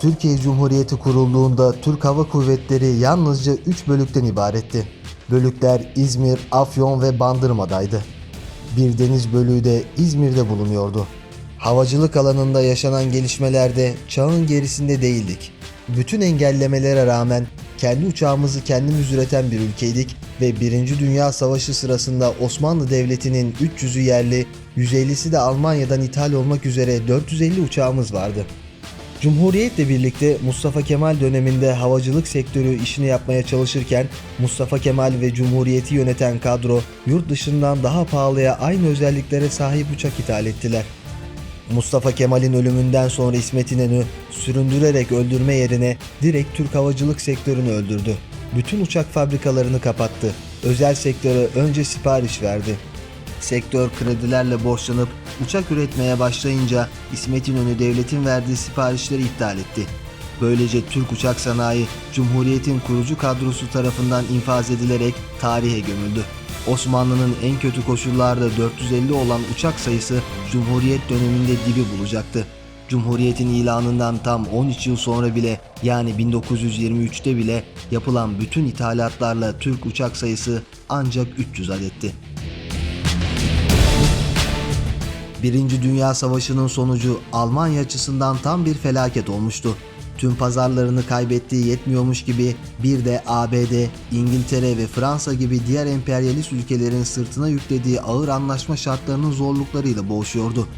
Türkiye Cumhuriyeti kurulduğunda Türk Hava Kuvvetleri yalnızca 3 bölükten ibaretti. Bölükler İzmir, Afyon ve Bandırma'daydı. Bir deniz bölüğü de İzmir'de bulunuyordu. Havacılık alanında yaşanan gelişmelerde çağın gerisinde değildik. Bütün engellemelere rağmen kendi uçağımızı kendimiz üreten bir ülkeydik ve 1. Dünya Savaşı sırasında Osmanlı Devleti'nin 300'ü yerli, 150'si de Almanya'dan ithal olmak üzere 450 uçağımız vardı. Cumhuriyetle birlikte Mustafa Kemal döneminde havacılık sektörü işini yapmaya çalışırken Mustafa Kemal ve Cumhuriyeti yöneten kadro yurt dışından daha pahalıya aynı özelliklere sahip uçak ithal ettiler. Mustafa Kemal'in ölümünden sonra İsmet İnönü süründürerek öldürme yerine direkt Türk havacılık sektörünü öldürdü. Bütün uçak fabrikalarını kapattı. Özel sektöre önce sipariş verdi. Sektör kredilerle borçlanıp uçak üretmeye başlayınca İsmet İnönü devletin verdiği siparişleri iptal etti. Böylece Türk uçak sanayi Cumhuriyet'in kurucu kadrosu tarafından infaz edilerek tarihe gömüldü. Osmanlı'nın en kötü koşullarda 450 olan uçak sayısı Cumhuriyet döneminde dibi bulacaktı. Cumhuriyet'in ilanından tam 13 yıl sonra bile yani 1923'te bile yapılan bütün ithalatlarla Türk uçak sayısı ancak 300 adetti. Birinci Dünya Savaşı'nın sonucu Almanya açısından tam bir felaket olmuştu. Tüm pazarlarını kaybettiği yetmiyormuş gibi bir de ABD, İngiltere ve Fransa gibi diğer emperyalist ülkelerin sırtına yüklediği ağır anlaşma şartlarının zorluklarıyla boğuşuyordu.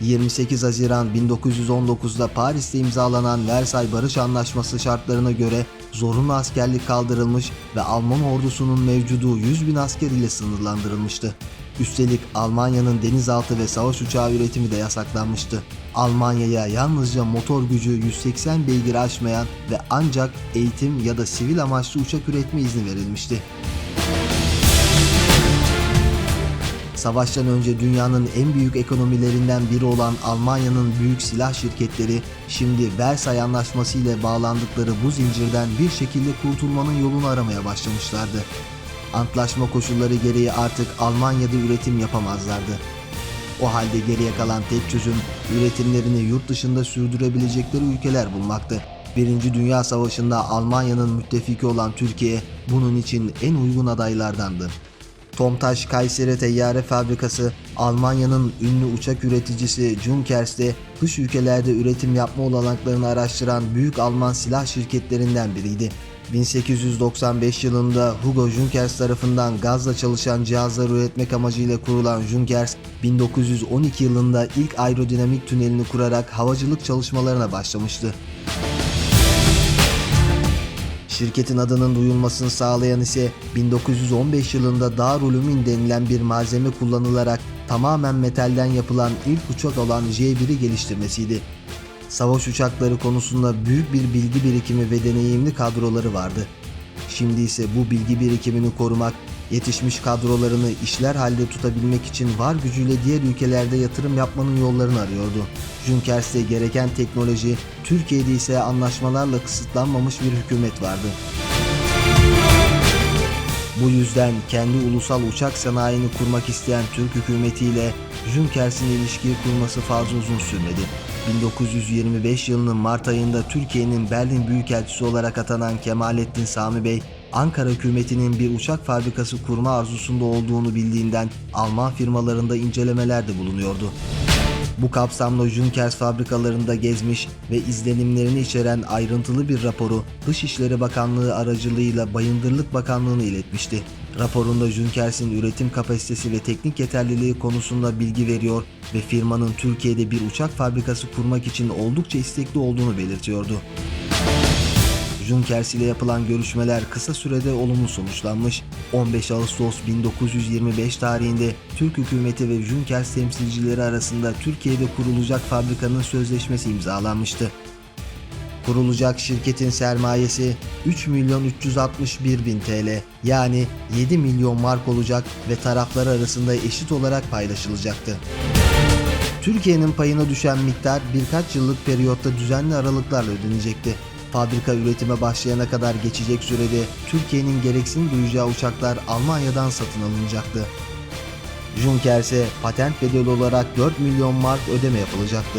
28 Haziran 1919'da Paris'te imzalanan Versay Barış Anlaşması şartlarına göre zorunlu askerlik kaldırılmış ve Alman ordusunun mevcudu 100 bin asker ile sınırlandırılmıştı. Üstelik Almanya'nın denizaltı ve savaş uçağı üretimi de yasaklanmıştı. Almanya'ya yalnızca motor gücü 180 beygir aşmayan ve ancak eğitim ya da sivil amaçlı uçak üretme izni verilmişti. Savaştan önce dünyanın en büyük ekonomilerinden biri olan Almanya'nın büyük silah şirketleri şimdi Versay Anlaşması ile bağlandıkları bu zincirden bir şekilde kurtulmanın yolunu aramaya başlamışlardı. Antlaşma koşulları gereği artık Almanya'da üretim yapamazlardı. O halde geriye kalan tek çözüm üretimlerini yurt dışında sürdürebilecekleri ülkeler bulmaktı. Birinci Dünya Savaşı'nda Almanya'nın müttefiki olan Türkiye bunun için en uygun adaylardandı. Tomtaş Kayseri Teyyare Fabrikası Almanya'nın ünlü uçak üreticisi Junkers'te dış ülkelerde üretim yapma olanaklarını araştıran büyük Alman silah şirketlerinden biriydi. 1895 yılında Hugo Junkers tarafından gazla çalışan cihazlar üretmek amacıyla kurulan Junkers, 1912 yılında ilk aerodinamik tünelini kurarak havacılık çalışmalarına başlamıştı. Şirketin adının duyulmasını sağlayan ise 1915 yılında Darülümin denilen bir malzeme kullanılarak tamamen metalden yapılan ilk uçak olan J-1'i geliştirmesiydi. Savaş uçakları konusunda büyük bir bilgi birikimi ve deneyimli kadroları vardı. Şimdi ise bu bilgi birikimini korumak, yetişmiş kadrolarını işler halde tutabilmek için var gücüyle diğer ülkelerde yatırım yapmanın yollarını arıyordu. Junkers'te gereken teknoloji, Türkiye'de ise anlaşmalarla kısıtlanmamış bir hükümet vardı. Bu yüzden kendi ulusal uçak sanayini kurmak isteyen Türk hükümetiyle Junkers'in ilişkiyi kurması fazla uzun sürmedi. 1925 yılının Mart ayında Türkiye'nin Berlin Büyükelçisi olarak atanan Kemalettin Sami Bey, Ankara hükümetinin bir uçak fabrikası kurma arzusunda olduğunu bildiğinden Alman firmalarında incelemelerde bulunuyordu. Bu kapsamda Junkers fabrikalarında gezmiş ve izlenimlerini içeren ayrıntılı bir raporu Dışişleri Bakanlığı aracılığıyla Bayındırlık Bakanlığı'na iletmişti. Raporunda Junkers'in üretim kapasitesi ve teknik yeterliliği konusunda bilgi veriyor ve firmanın Türkiye'de bir uçak fabrikası kurmak için oldukça istekli olduğunu belirtiyordu. Junkers ile yapılan görüşmeler kısa sürede olumlu sonuçlanmış. 15 Ağustos 1925 tarihinde Türk hükümeti ve Junkers temsilcileri arasında Türkiye'de kurulacak fabrikanın sözleşmesi imzalanmıştı. Kurulacak şirketin sermayesi 3 milyon 361 bin TL yani 7 milyon mark olacak ve taraflar arasında eşit olarak paylaşılacaktı. Türkiye'nin payına düşen miktar birkaç yıllık periyotta düzenli aralıklarla ödenecekti. Fabrika üretime başlayana kadar geçecek sürede Türkiye'nin gereksinim duyacağı uçaklar Almanya'dan satın alınacaktı. Junkers'e patent bedeli olarak 4 milyon mark ödeme yapılacaktı.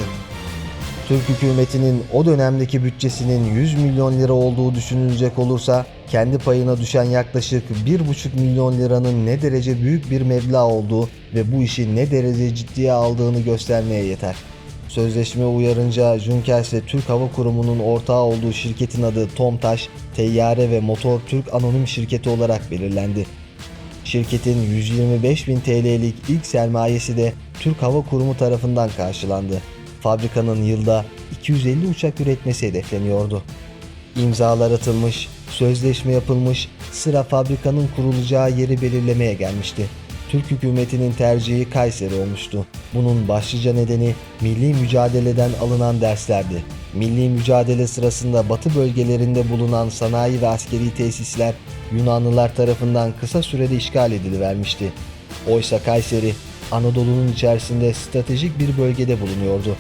Türk hükümetinin o dönemdeki bütçesinin 100 milyon lira olduğu düşünülecek olursa kendi payına düşen yaklaşık 1,5 milyon liranın ne derece büyük bir meblağ olduğu ve bu işi ne derece ciddiye aldığını göstermeye yeter. Sözleşme uyarınca Junkers ve Türk Hava Kurumu'nun ortağı olduğu şirketin adı Tomtaş, Teyyare ve Motor Türk Anonim Şirketi olarak belirlendi. Şirketin 125 bin TL'lik ilk sermayesi de Türk Hava Kurumu tarafından karşılandı. Fabrikanın yılda 250 uçak üretmesi hedefleniyordu. İmzalar atılmış, sözleşme yapılmış, sıra fabrikanın kurulacağı yeri belirlemeye gelmişti. Türk hükümetinin tercihi Kayseri olmuştu. Bunun başlıca nedeni milli mücadeleden alınan derslerdi. Milli mücadele sırasında batı bölgelerinde bulunan sanayi ve askeri tesisler Yunanlılar tarafından kısa sürede işgal edilivermişti. Oysa Kayseri Anadolu'nun içerisinde stratejik bir bölgede bulunuyordu.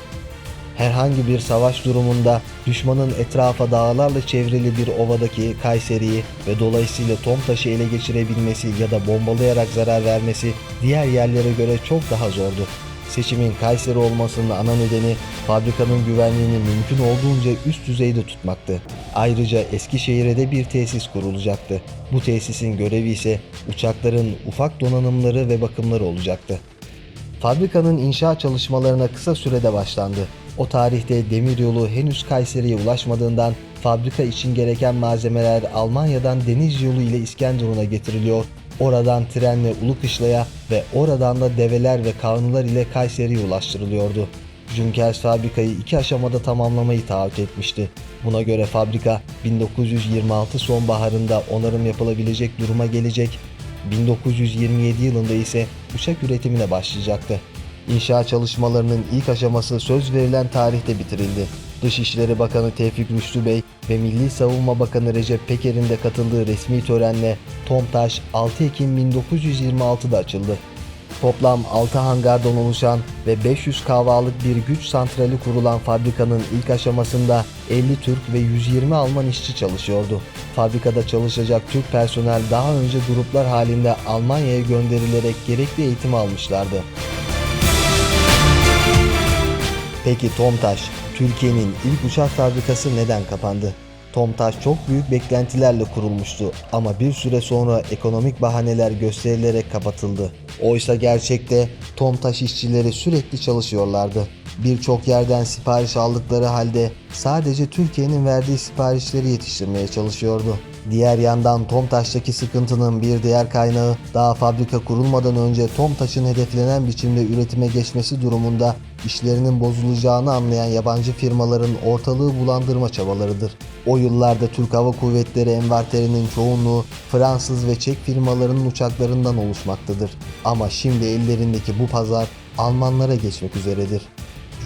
Herhangi bir savaş durumunda düşmanın etrafa dağlarla çevrili bir ovadaki Kayseri'yi ve dolayısıyla Tomtaş'ı ele geçirebilmesi ya da bombalayarak zarar vermesi diğer yerlere göre çok daha zordu. Seçimin Kayseri olmasının ana nedeni fabrikanın güvenliğini mümkün olduğunca üst düzeyde tutmaktı. Ayrıca Eskişehir'e de bir tesis kurulacaktı. Bu tesisin görevi ise uçakların ufak donanımları ve bakımları olacaktı. Fabrikanın inşa çalışmalarına kısa sürede başlandı. O tarihte demiryolu henüz Kayseri'ye ulaşmadığından fabrika için gereken malzemeler Almanya'dan deniz yolu ile İskenderun'a getiriliyor. Oradan trenle Ulukışla'ya ve oradan da develer ve kavnular ile Kayseri'ye ulaştırılıyordu. Junkers fabrikayı iki aşamada tamamlamayı taahhüt etmişti. Buna göre fabrika 1926 sonbaharında onarım yapılabilecek duruma gelecek 1927 yılında ise uçak üretimine başlayacaktı. İnşa çalışmalarının ilk aşaması söz verilen tarihte bitirildi. Dışişleri Bakanı Tevfik Rüştü Bey ve Milli Savunma Bakanı Recep Peker'in de katıldığı resmi törenle TOMTAŞ 6 Ekim 1926'da açıldı. Toplam 6 hangardan oluşan ve 500 kahvalık bir güç santrali kurulan fabrikanın ilk aşamasında 50 Türk ve 120 Alman işçi çalışıyordu. Fabrikada çalışacak Türk personel daha önce gruplar halinde Almanya'ya gönderilerek gerekli eğitim almışlardı. Peki Tomtaş, Türkiye'nin ilk uçak fabrikası neden kapandı? Tomtaş çok büyük beklentilerle kurulmuştu ama bir süre sonra ekonomik bahaneler gösterilerek kapatıldı. Oysa gerçekte Tomtaş işçileri sürekli çalışıyorlardı. Birçok yerden sipariş aldıkları halde sadece Türkiye'nin verdiği siparişleri yetiştirmeye çalışıyordu. Diğer yandan Tomtaş'taki sıkıntının bir diğer kaynağı daha fabrika kurulmadan önce Tomtaş'ın hedeflenen biçimde üretime geçmesi durumunda işlerinin bozulacağını anlayan yabancı firmaların ortalığı bulandırma çabalarıdır. O yıllarda Türk Hava Kuvvetleri envarterinin çoğunluğu Fransız ve Çek firmalarının uçaklarından oluşmaktadır. Ama şimdi ellerindeki bu pazar Almanlara geçmek üzeredir.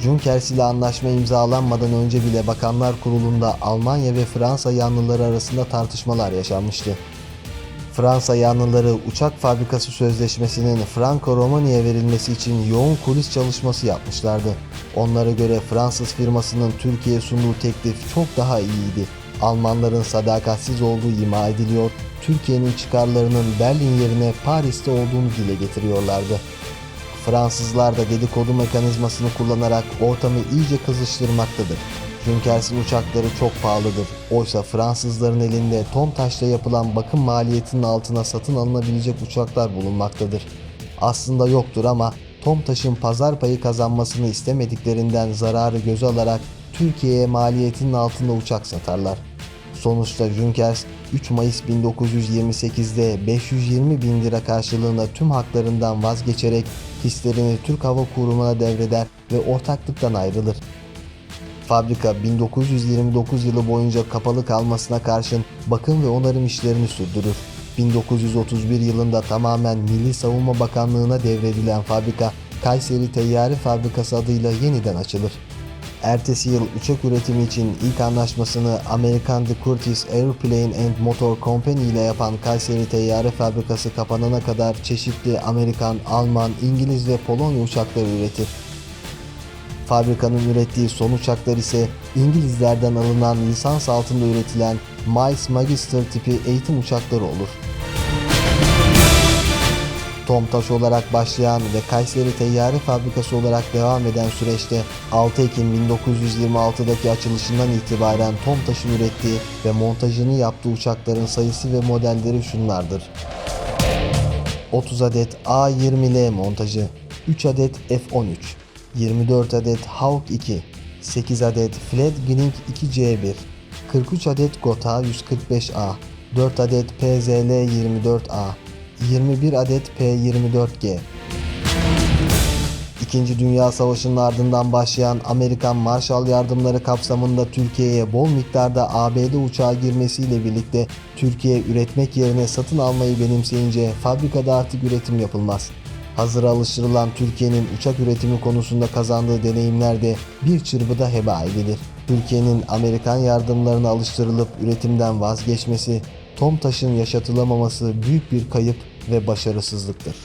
Junkers ile anlaşma imzalanmadan önce bile Bakanlar Kurulu'nda Almanya ve Fransa yanlıları arasında tartışmalar yaşanmıştı. Fransa yanlıları uçak fabrikası sözleşmesinin Franco-Romanya'ya verilmesi için yoğun kulis çalışması yapmışlardı. Onlara göre Fransız firmasının Türkiye'ye sunduğu teklif çok daha iyiydi. Almanların sadakatsiz olduğu ima ediliyor, Türkiye'nin çıkarlarının Berlin yerine Paris'te olduğunu dile getiriyorlardı. Fransızlar da dedikodu mekanizmasını kullanarak ortamı iyice kızıştırmaktadır. Junkers'in uçakları çok pahalıdır. Oysa Fransızların elinde Tomtaş'ta yapılan bakım maliyetinin altına satın alınabilecek uçaklar bulunmaktadır. Aslında yoktur ama Tomtaş'ın pazar payı kazanmasını istemediklerinden zararı göze alarak Türkiye'ye maliyetinin altında uçak satarlar. Sonuçta Junkers 3 Mayıs 1928'de 520 bin lira karşılığında tüm haklarından vazgeçerek hislerini Türk Hava Kurumu'na devreder ve ortaklıktan ayrılır. Fabrika 1929 yılı boyunca kapalı kalmasına karşın bakım ve onarım işlerini sürdürür. 1931 yılında tamamen Milli Savunma Bakanlığı'na devredilen fabrika Kayseri Teyyare Fabrikası adıyla yeniden açılır. Ertesi yıl uçak üretimi için ilk anlaşmasını Amerikan The Curtiss Airplane and Motor Company ile yapan Kayseri Teyyare Fabrikası kapanana kadar çeşitli Amerikan, Alman, İngiliz ve Polonya uçakları üretir. Fabrikanın ürettiği son uçaklar ise İngilizlerden alınan lisans altında üretilen Miles Magister tipi eğitim uçakları olur. Tomtaş olarak başlayan ve Kayseri Teyyare Fabrikası olarak devam eden süreçte 6 Ekim 1926'daki açılışından itibaren Tomtaş'ın ürettiği ve montajını yaptığı uçakların sayısı ve modelleri şunlardır. 30 adet A-20L montajı, 3 adet F-13, 24 adet Hawk 2, 8 adet Flatwing 2C1, 43 adet Gotha 145A, 4 adet PZL 24A, 21 adet P24G, İkinci Dünya Savaşı'nın ardından başlayan Amerikan Marshall yardımları kapsamında Türkiye'ye bol miktarda ABD uçağı girmesiyle birlikte Türkiye üretmek yerine satın almayı benimseyince fabrikada artık üretim yapılmaz. Hazır alıştırılan Türkiye'nin uçak üretimi konusunda kazandığı deneyimler de bir çırpıda heba edilir. Türkiye'nin Amerikan yardımlarına alıştırılıp üretimden vazgeçmesi, TOMTAŞ'ın yaşatılamaması büyük bir kayıp ve başarısızlıktır.